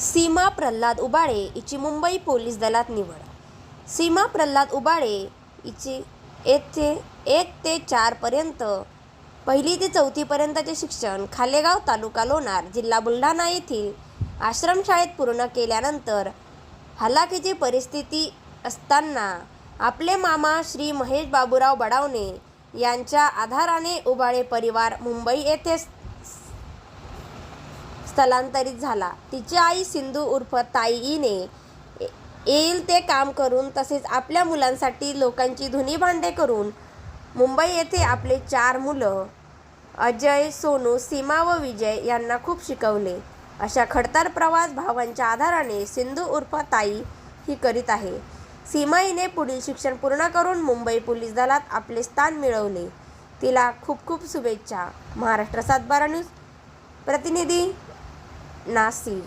सीमा प्रल्हाद उबाळे हिची मुंबई पोलीस दलात निवड. सीमा प्रल्हाद उबाळे हिची येथे एक ते चारपर्यंत पहिली ते चौथीपर्यंतचे शिक्षण खालेगाव तालुका लोणार जिल्हा बुलढाणा येथील आश्रमशाळेत पूर्ण केल्यानंतर हलाखीची परिस्थिती असताना आपले मामा श्री महेश बाबूराव बडावणे यांच्या आधाराने उबाळे परिवार मुंबई येथे स्थलांतरित झाला. तिची आई सिंधू उर्फ ताईने येईल ते काम करून तसेच आपल्या मुलांसाठी लोकांची धुनी भांडे करून मुंबई येथे आपले चार मुलं अजय सोनू सीमा व विजय यांना खूप शिकवले. अशा खडतर प्रवास भावांच्या आधाराने सिंधू उर्फ ताई ही करीत आहे. सीमा हिने पुढील शिक्षण पूर्ण करून मुंबई पोलीस दलात आपले स्थान मिळवले. तिला खूप खूप शुभेच्छा. महाराष्ट्र सातबारा न्यूज. प्रतिनिधी na nasi.